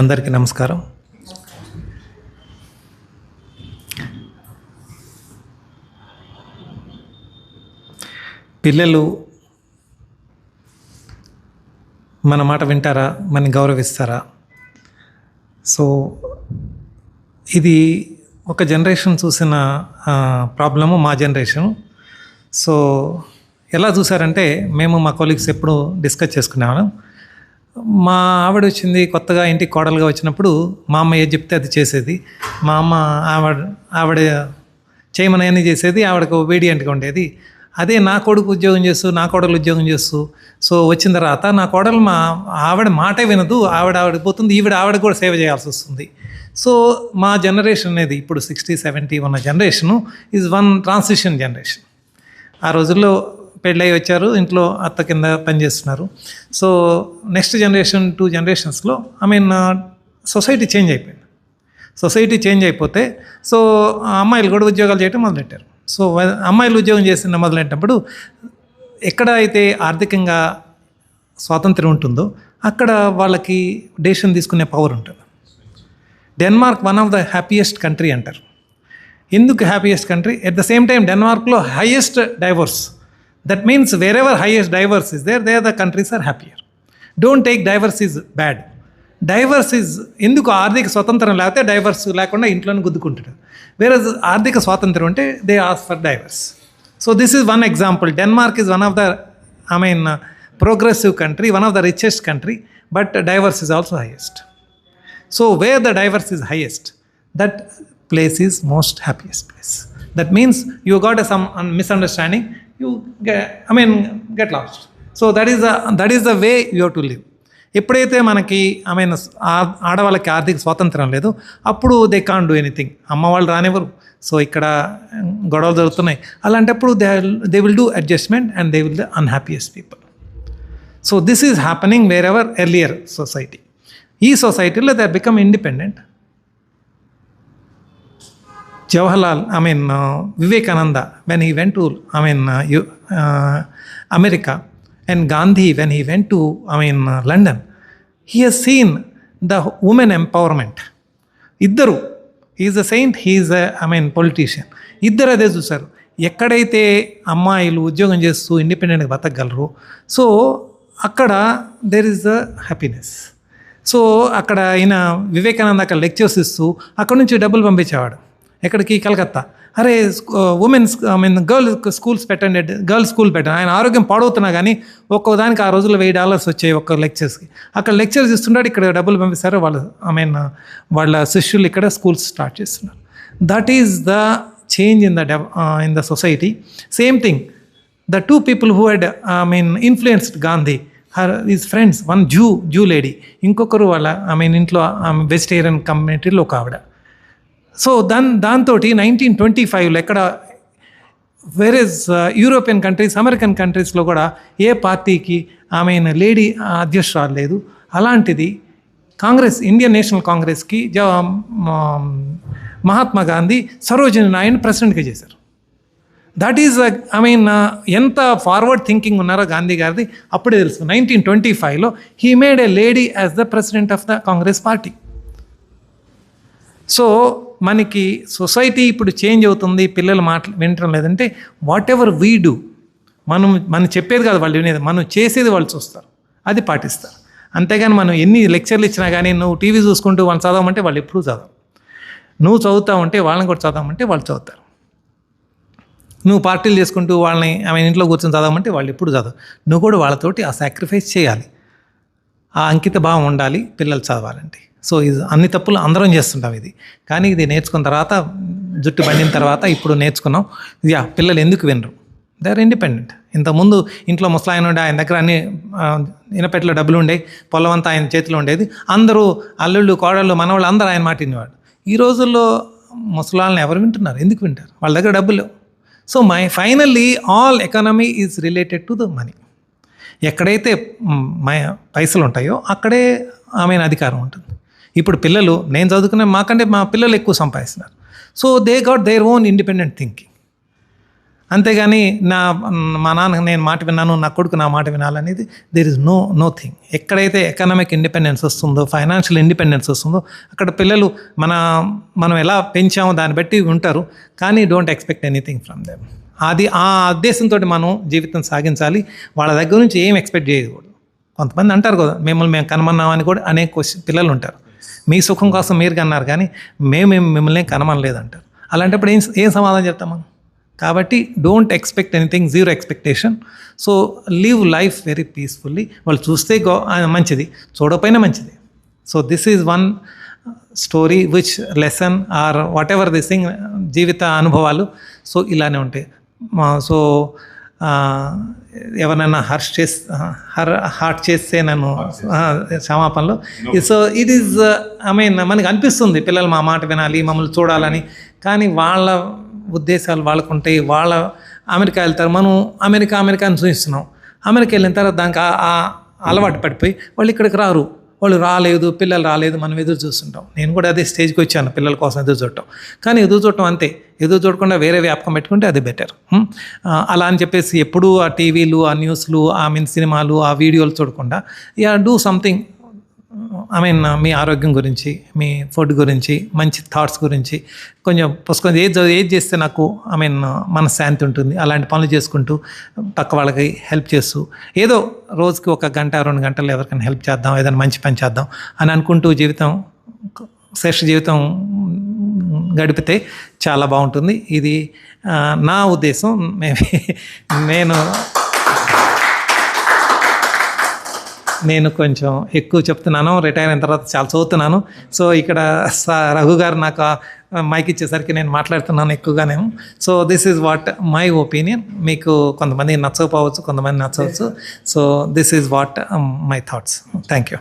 అందరికీ నమస్కారం. పిల్లలు మన మాట వింటారా? మన గౌరవిస్తారా? సో ఇది ఒక జనరేషన్ చూసిన ప్రాబ్లము మా జనరేషన్. సో ఎలా చూసారంటే మేము మా కొలీగ్స్ ఎప్పుడు డిస్కస్ చేసుకునేవాళ్ళం. మా ఆవిడ వచ్చింది కొత్తగా ఇంటికి కోడలుగా వచ్చినప్పుడు మా అమ్మ ఏది చెప్తే అది చేసేది. మా అమ్మ ఆవిడ ఆవిడ చేయమని చేసేది ఆవిడకు ఒబీడియంట్గా ఉండేది. అదే నా కొడుకు ఉద్యోగం చేస్తూ నా కోడలు ఉద్యోగం చేస్తూ సో వచ్చిన తర్వాత నా కోడలు మా ఆవిడ మాటే వినదు ఆవిడ ఆవిడ పోతుంది ఈవిడ ఆవిడ కూడా సేవ చేయాల్సి వస్తుంది. సో మా జనరేషన్ అనేది ఇప్పుడు సిక్స్టీ సెవెంటీ ఉన్న generation is one transition generation ఆ రోజుల్లో పెళ్ళై వచ్చారు ఇంట్లో అత్త కింద పనిచేస్తున్నారు. సో నెక్స్ట్ జనరేషన్ టూ జనరేషన్స్లో ఐ మీన్ సొసైటీ చేంజ్ అయిపోయింది. సొసైటీ చేంజ్ అయిపోతే సో అమ్మాయిలు కూడా ఉద్యోగాలు చేయటం మొదలెట్టారు. సో అమ్మాయిలు ఉద్యోగం చేసిన మొదలెట్టినప్పుడు ఎక్కడ అయితే ఆర్థికంగా స్వాతంత్రం ఉంటుందో అక్కడ వాళ్ళకి డెసిషన్ తీసుకునే పవర్ ఉంటుంది. Denmark one of the happiest country అంటారు. ఎందుకు happiest country at the same time డెన్మార్క్లో highest divorce that means wherever highest divorce is there they the countries are happier don't take divorce is bad divorce is ఎందుకు ఆర్థిక స్వతంత్రం లేకపోతే divorce లేకుండా ఇంట్లోనే గుద్దుకుంటాడు వేరే ఆర్థిక స్వాతంత్రం అంటే they ask for divorce so this is one example Denmark is one of the I mean progressive country one of the richest country but divorce is also highest so where the divorce is highest that place is most happiest place that means you got a some misunderstanding you get, I mean get lost. So that is that is the way way to have ఎప్పుడైతే మనకి I mean ఆడవాళ్ళకి ఆర్థిక స్వాతంత్రం లేదు అప్పుడు they can do anything అమ్మ వాళ్ళు రానివ్వరు. సో ఇక్కడ గొడవలు జరుగుతున్నాయి. అలాంటప్పుడు they they will do adjustment and they will the unhappiest people so this is happening wherever earlier society ఈ సొసైటీలో they become independent Jawaharlal I mean Vivekananda when he went to I mean America and Gandhi when he went to I mean London he has seen the women empowerment ఇద్దరు is a saint he is I mean politician ఇద్దరు అదే చూశారు. ఎక్కడైతే అమ్మాయిలు ఉద్యోగం చేస్తూ ఇండిపెండెంట్గా బతకగలరు సో అక్కడ there is the happiness so అక్కడ ఈయన వివేకానంద అక్కడ లెక్చర్స్ ఇస్తూ అక్కడ నుంచి డబ్బులు పంపించేవాడు. ఎక్కడికి? కలకత్తా. అరే women's I mean girl schools పెట్టండి గర్ల్ స్కూల్ పెట్టండి. ఆయన ఆరోగ్యం పాడవుతున్నా కానీ ఒక్కో దానికి ఆ రోజుల్లో వెయ్యి డాలర్స్ వచ్చాయి ఒక్క లెక్చర్స్కి అక్కడ లెక్చర్స్ ఇస్తున్నాడు ఇక్కడ డబ్బులు పంపిస్తారు వాళ్ళ ఐ మీన్ వాళ్ళ శిష్యులు ఇక్కడ స్కూల్స్ స్టార్ట్ చేస్తున్నారు. That is the change in the డెవ in the society same thing the two people who had I mean influenced Gandhi her is friends one zoo zoo lady ఇంకొకరు వాళ్ళ I mean ఇంట్లో um, vegetarian కమ్యూనిటీలో ఒక ఆవిడ. So దాని దాంతో nineteen twenty ఫైవ్లో ఎక్కడ వేరేజ్ యూరోపియన్ కంట్రీస్ అమెరికన్ కంట్రీస్లో కూడా ఏ పార్టీకి ఆమె లేడీ అధ్యక్షురాలు లేదు. అలాంటిది కాంగ్రెస్ ఇండియన్ నేషనల్ కాంగ్రెస్కి జ మహాత్మా గాంధీ సరోజిని నాయుడు ప్రెసిడెంట్గా చేశారు. దట్ ఈజ్ ఐ మీన్ ఎంత ఫార్వర్డ్ థింకింగ్ ఉన్నారో గాంధీ గారిది అప్పుడే తెలుసు. నైన్టీన్ ట్వంటీ ఫైవ్లో he made a lady as the president of the Congress party so మనకి సొసైటీ ఇప్పుడు చేంజ్ అవుతుంది పిల్లలు మాట్లా వినటం లేదంటే వాట్ ఎవర్ వీ డూ మనం మనం చెప్పేది కాదు వాళ్ళు వినేది మనం చేసేది వాళ్ళు చూస్తారు అది పాటిస్తారు. అంతేగాని మనం ఎన్ని లెక్చర్లు ఇచ్చినా కానీ నువ్వు టీవీ చూసుకుంటూ వాళ్ళు చదవమంటే వాళ్ళు ఎప్పుడూ చదవరు. నువ్వు చదువుతావు ఉంటే వాళ్ళని కూడా చదవమంటే వాళ్ళు చదువుతారు. నువ్వు పార్టీలు చేసుకుంటూ వాళ్ళని ఆమె ఇంట్లో కూర్చొని చదవమంటే వాళ్ళు ఎప్పుడు చదవరు. నువ్వు కూడా వాళ్ళతోటి ఆ సాక్రిఫైస్ చేయాలి. ఆ అంకిత భావం ఉండాలి పిల్లలు చదవాలంటే. సో ఇది అన్ని తప్పులు అందరం చేస్తుంటాం ఇది. కానీ ఇది నేర్చుకున్న తర్వాత జుట్టు పండిన తర్వాత ఇప్పుడు నేర్చుకున్నాం. యా పిల్లలు ఎందుకు వినరు? దే ఆర్ ఇండిపెండెంట్ ఇంతకుముందు ఇంట్లో ముసలాయన ఉండే ఆయన దగ్గర అన్ని ఆ, ఇనపెట్టలో డబ్బులు ఉండే పొలం అంతా ఆయన చేతిలో ఉండేది. అందరూ అల్లుళ్ళు కోడళ్ళు మనవాళ్ళు అందరూ ఆయన మాట వినేవాడు ఈ రోజుల్లో ముసలాళ్ళని ఎవరు వింటున్నారు? ఎందుకు వింటారు? వాళ్ళ దగ్గర డబ్బులు so my finally all economy is related to the money. ఎక్కడైతే మై పైసలు ఉంటాయో అక్కడే ఆమె అధికారం ఉంటుంది. ఇప్పుడు పిల్లలు నేను చదువుకునే మాకంటే మా పిల్లలు ఎక్కువ సంపాదిస్తున్నారు. So they got their own independent thinking అంతేగాని నా మా నాన్న నేను మాట విన్నాను నా కొడుకు నా మాట వినాలనేది there is no no thing ఎక్కడైతే ఎకనామిక్ ఇండిపెండెన్స్ వస్తుందో ఫైనాన్షియల్ ఇండిపెండెన్స్ వస్తుందో అక్కడ పిల్లలు మన మనం ఎలా పెంచామో దాన్ని బట్టి ఉంటారు కానీ don't expect anything from them అది ఆ ఉద్దేశంతో మనం జీవితం సాగించాలి. వాళ్ళ దగ్గర నుంచి ఏం ఎక్స్పెక్ట్ చేయకూడదు. కొంతమంది అంటారు కదా మిమ్మల్ని మేము కనుమన్నామని కూడా అనేక క్వశ్చన్ పిల్లలు ఉంటారు. మీ సుఖం కోసం మీరు కన్నారు కానీ మేము మిమ్మల్ని కనమనలేదంటారు అలాంటప్పుడు ఏం ఏం సమాధానం చెప్తాం మనం? కాబట్టి don't expect anything zero expectation so leave life very peacefully వాళ్ళు చూస్తే గో మంచిది చూడకపోయినా మంచిది. So this is one story which lesson or whatever this thing జీవిత అనుభవాలు. సో ఇలానే ఉంటాయి. సో ఎవరైనా హర్ష్ చేస్ హర్ హార్ట్ చేస్తే నన్ను క్షమాపణలు. So it is I mean మనకి అనిపిస్తుంది పిల్లలు మా మాట వినాలి మమ్మల్ని చూడాలని. కానీ వాళ్ళ ఉద్దేశాలు వాళ్ళకు ఉంటాయి వాళ్ళ అమెరికా వెళ్తారు. మనం అమెరికా అమెరికాని చూపిస్తున్నాం అమెరికా వెళ్ళిన తర్వాత దానికి అలవాటు పడిపోయి వాళ్ళు ఇక్కడికి రారు. వాళ్ళు రాలేదు పిల్లలు రాలేదు మనం ఎదురు చూస్తుంటాం. నేను కూడా అదే స్టేజ్కి వచ్చాను పిల్లల కోసం ఎదురు చూడటం. కానీ ఎదురు చూడటం అంతే. ఎదురు చూడకుండా వేరే వ్యాపకం పెట్టుకుంటే అది బెటర్ అలా అని చెప్పేసి ఎప్పుడూ ఆ టీవీలు ఆ న్యూస్లు ఆ మీన్ సినిమాలు ఆ వీడియోలు చూడకుండా yeah do something I mean uh, మీ ఆరోగ్యం గురించి మీ ఫుడ్ గురించి మంచి థాట్స్ గురించి కొంచెం పుస్తకం ఏది ఏది చేస్తే నాకు ఐ మీన్ uh, మనశ్శాంతి ఉంటుంది. అలాంటి పనులు చేసుకుంటూ పక్క వాళ్ళకి హెల్ప్ చేస్తూ ఏదో రోజుకి ఒక గంట రెండు గంటలు ఎవరికైనా హెల్ప్ చేద్దాం ఏదైనా మంచి పని చేద్దాం అని అనుకుంటూ జీవితం శ్రేష్ఠ జీవితం గడిపితే చాలా బాగుంటుంది. ఇది uh, నా ఉద్దేశం. మేబీ నేను నేను కొంచెం ఎక్కువ చెప్తున్నాను రిటైర్ అయిన తర్వాత చాలా చదువుతున్నాను. సో ఇక్కడ స- రఘు గారు నాకు మైక్ ఇచ్చేసరికి నేను మాట్లాడుతున్నాను ఎక్కువగానే so this is what my opinion మీకు కొంతమంది నచ్చకపోవచ్చు కొంతమంది నచ్చవచ్చు. So this is what my thoughts thank you